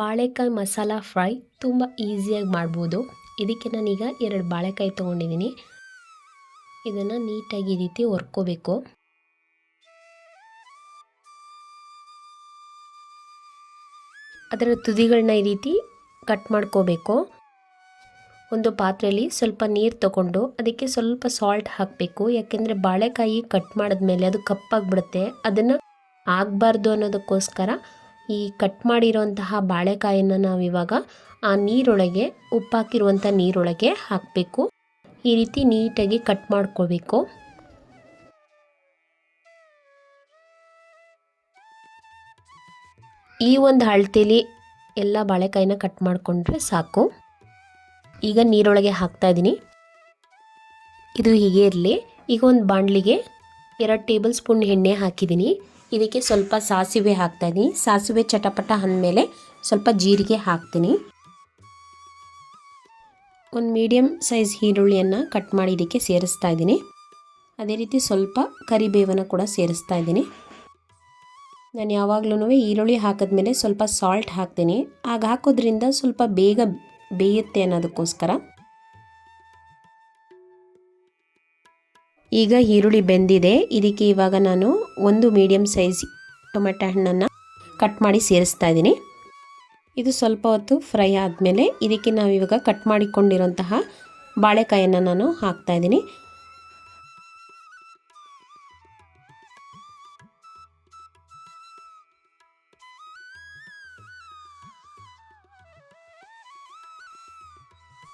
ಬಾಳೆಕಾಯಿ ಮಸಾಲ ಫ್ರೈ ತುಂಬ ಈಸಿಯಾಗಿ ಮಾಡ್ಬೋದು. ಇದಕ್ಕೆ ನಾನೀಗ ಎರಡು ಬಾಳೆಕಾಯಿ ತೊಗೊಂಡಿದ್ದೀನಿ. ಇದನ್ನು ನೀಟಾಗಿ ಈ ರೀತಿ ಒರ್ಕೋಬೇಕು. ಅದರ ತುದಿಗಳನ್ನ ಈ ರೀತಿ ಕಟ್ ಮಾಡ್ಕೋಬೇಕು. ಒಂದು ಪಾತ್ರೆಯಲ್ಲಿ ಸ್ವಲ್ಪ ನೀರು ತಗೊಂಡು ಅದಕ್ಕೆ ಸ್ವಲ್ಪ ಸಾಲ್ಟ್ ಹಾಕಬೇಕು. ಯಾಕೆಂದರೆ ಬಾಳೆಕಾಯಿ ಕಟ್ ಮಾಡಿದ್ಮೇಲೆ ಅದು ಕಪ್ಪಾಗಿಬಿಡುತ್ತೆ. ಅದನ್ನು ಆಗಬಾರ್ದು ಅನ್ನೋದಕ್ಕೋಸ್ಕರ ಈ ಕಟ್ ಮಾಡಿರೋಂತಹ ನಾವು ಇವಾಗ ಆ ನೀರೊಳಗೆ ಉಪ್ಪಾಕಿರುವಂಥ ನೀರೊಳಗೆ ಹಾಕಬೇಕು. ಈ ರೀತಿ ನೀಟಾಗಿ ಕಟ್ ಮಾಡ್ಕೋಬೇಕು ಈ ಒಂದು ಅಳತೆಲಿ ಎಲ್ಲ ಬಾಳೆಕಾಯಿನ ಕಟ್ ಮಾಡಿಕೊಂಡ್ರೆ ಸಾಕು. ಈಗ ನೀರೊಳಗೆ ಹಾಕ್ತಾ ಇದ್ದೀನಿ ಇದು ಹೀಗೆ ಇರಲಿ. ಈಗ ಒಂದು ಬಾಣಲಿಗೆ ಎರಡು ಟೇಬಲ್ ಸ್ಪೂನ್ ಎಣ್ಣೆ ಹಾಕಿದ್ದೀನಿ ಇದಕ್ಕೆ ಸ್ವಲ್ಪ ಸಾಸಿವೆ ಹಾಕ್ತಾ ಇದ್ದೀನಿ ಸಾಸಿವೆ ಚಟಪಟ ಅಂದಮೇಲೆ ಸ್ವಲ್ಪ ಜೀರಿಗೆ ಹಾಕ್ತೀನಿ. ಒಂದು ಮೀಡಿಯಮ್ ಸೈಜ್ ಈರುಳ್ಳಿಯನ್ನು ಕಟ್ ಮಾಡಿ ಇದಕ್ಕೆ ಸೇರಿಸ್ತಾ ಇದ್ದೀನಿ ಅದೇ ರೀತಿ ಸ್ವಲ್ಪ ಕರಿಬೇವನ್ನು ಕೂಡ ಸೇರಿಸ್ತಾ ಇದ್ದೀನಿ ನಾನು ಯಾವಾಗ್ಲೂ ಈರುಳ್ಳಿ ಹಾಕಿದ್ಮೇಲೆ ಸ್ವಲ್ಪ ಸಾಲ್ಟ್ ಹಾಕ್ತೀನಿ. ಆಗ ಹಾಕೋದ್ರಿಂದ ಸ್ವಲ್ಪ ಬೇಗ ಬೇಯುತ್ತೆ ಅನ್ನೋದಕ್ಕೋಸ್ಕರ ಈಗ ಈರುಳ್ಳಿ ಬೆಂದಿದೆ. ಇದಕ್ಕೆ ಇವಾಗ ನಾನು ಒಂದು ಮೀಡಿಯಮ್ ಸೈಜ್ ಟೊಮೆಟೊ ಹಣ್ಣನ್ನು ಕಟ್ ಮಾಡಿ ಸೇರಿಸ್ತಾ ಇದ್ದೀನಿ. ಇದು ಸ್ವಲ್ಪ ಹೊತ್ತು ಫ್ರೈ ಆದಮೇಲೆ ಇದಕ್ಕೆ ನಾವು ಇವಾಗ ಕಟ್ ಮಾಡಿಕೊಂಡಿರೋಂತಹ ಬಾಳೆಕಾಯನ್ನು ನಾನು ಹಾಕ್ತಾ ಇದ್ದೀನಿ.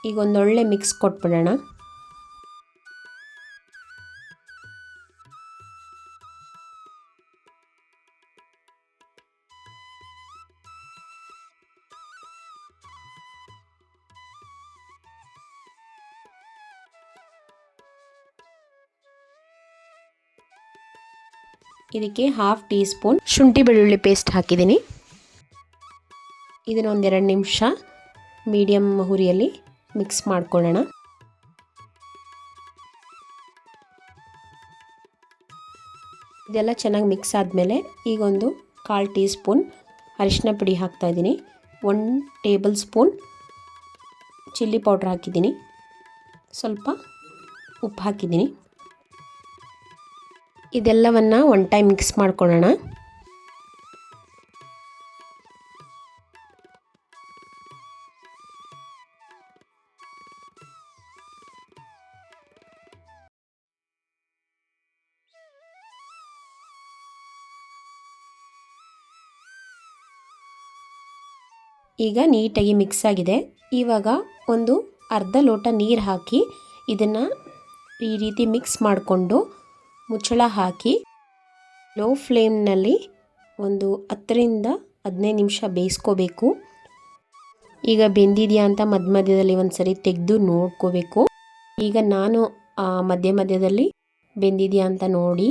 ಈಗ ಒಂದೊಳ್ಳೆ ಮಿಕ್ಸ್ ಕೊಟ್ಬಿಡೋಣ. ಇದಕ್ಕೆ ಹಾಫ್ ಟೀ ಸ್ಪೂನ್ ಶುಂಠಿ ಬೆಳ್ಳುಳ್ಳಿ ಪೇಸ್ಟ್ ಹಾಕಿದ್ದೀನಿ. ಇದನ್ನು ಒಂದೆರಡು ನಿಮಿಷ ಮೀಡಿಯಮ್ ಹುರಿಯಲ್ಲಿ ಮಿಕ್ಸ್ ಮಾಡ್ಕೊಳ್ಳೋಣ. ಇದೆಲ್ಲ ಚೆನ್ನಾಗಿ ಮಿಕ್ಸ್ ಆದಮೇಲೆ ಈಗೊಂದು ಕಾಲು ಟೀ ಸ್ಪೂನ್ ಅರಿಶಿನ ಪುಡಿ ಹಾಕ್ತಾಯಿದ್ದೀನಿ one tablespoon chilli powder ಹಾಕಿದ್ದೀನಿ. ಸ್ವಲ್ಪ ಉಪ್ಪು ಹಾಕಿದ್ದೀನಿ. ಇದೆಲ್ಲವನ್ನು ಒನ್ ಟೈಮ್ ಮಿಕ್ಸ್ ಮಾಡ್ಕೊಳ್ಳೋಣ. ಈಗ ನೀಟಾಗಿ ಮಿಕ್ಸ್ ಆಗಿದೆ. ಇವಾಗ ಒಂದು ಅರ್ಧ ಲೋಟ ನೀರು ಹಾಕಿ ಇದನ್ನು ಈ ರೀತಿ ಮಿಕ್ಸ್ ಮಾಡಿಕೊಂಡು ಮುಚ್ಚಳ ಹಾಕಿ ಲೋ ಫ್ಲೇಮ್ನಲ್ಲಿ ಒಂದು ಹತ್ತರಿಂದ ಹದಿನೈದು ನಿಮಿಷ ಬೇಯಿಸ್ಕೋಬೇಕು. ಈಗ ಬೆಂದಿದೆಯಾ ಅಂತ ಮಧ್ಯ ಮಧ್ಯದಲ್ಲಿ ಒಂದು ಸರಿ ತೆಗೆದು ನೋಡ್ಕೋಬೇಕು. ಈಗ ನಾನು ಮಧ್ಯ ಮಧ್ಯದಲ್ಲಿ ಬೆಂದಿದೆಯಾ ಅಂತ ನೋಡಿ,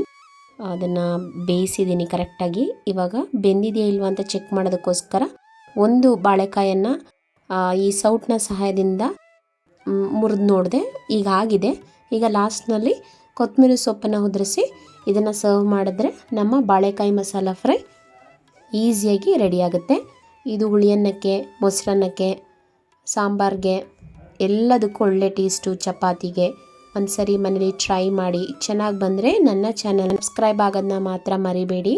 ಅದನ್ನು ಬೇಯಿಸಿದ್ದೀನಿ ಕರೆಕ್ಟಾಗಿ ಇವಾಗ ಬೆಂದಿದೆಯಾ ಇಲ್ವಾ ಅಂತ ಚೆಕ್ ಮಾಡೋದಕ್ಕೋಸ್ಕರ ಒಂದು ಬಾಳೆಕಾಯನ್ನು ಈ ಸೌಟ್ನ ಸಹಾಯದಿಂದ ಮುರಿದು ನೋಡಿದೆ. ಈಗ ಆಗಿದೆ. ಈಗ ಲಾಸ್ಟ್ನಲ್ಲಿ ಕೊತ್ತಂಬರಿ ಸೊಪ್ಪನ್ನು ಉದುರಿಸಿ ಇದನ್ನು ಸರ್ವ್ ಮಾಡಿದ್ರೆ ನಮ್ಮ ಬಾಳೆಕಾಯಿ ಮಸಾಲ ಫ್ರೈ ಈಸಿಯಾಗಿ ರೆಡಿಯಾಗುತ್ತೆ. ಇದು ಹುಳಿಯನ್ನಕ್ಕೆ, ಮೊಸರನ್ನಕ್ಕೆ, ಸಾಂಬಾರಿಗೆ, ಎಲ್ಲದಕ್ಕೂ ಒಳ್ಳೆ ಟೇಸ್ಟು ಚಪಾತಿಗೆ ಒಂದು ಸರಿ ಮನೇಲಿ ಟ್ರೈ ಮಾಡಿ ಚೆನ್ನಾಗಿ ಬಂದರೆ ನನ್ನ ಚಾನಲ್ ಸಬ್ಸ್ಕ್ರೈಬ್ ಆಗೋದನ್ನ ಮಾತ್ರ ಮರಿಬೇಡಿ.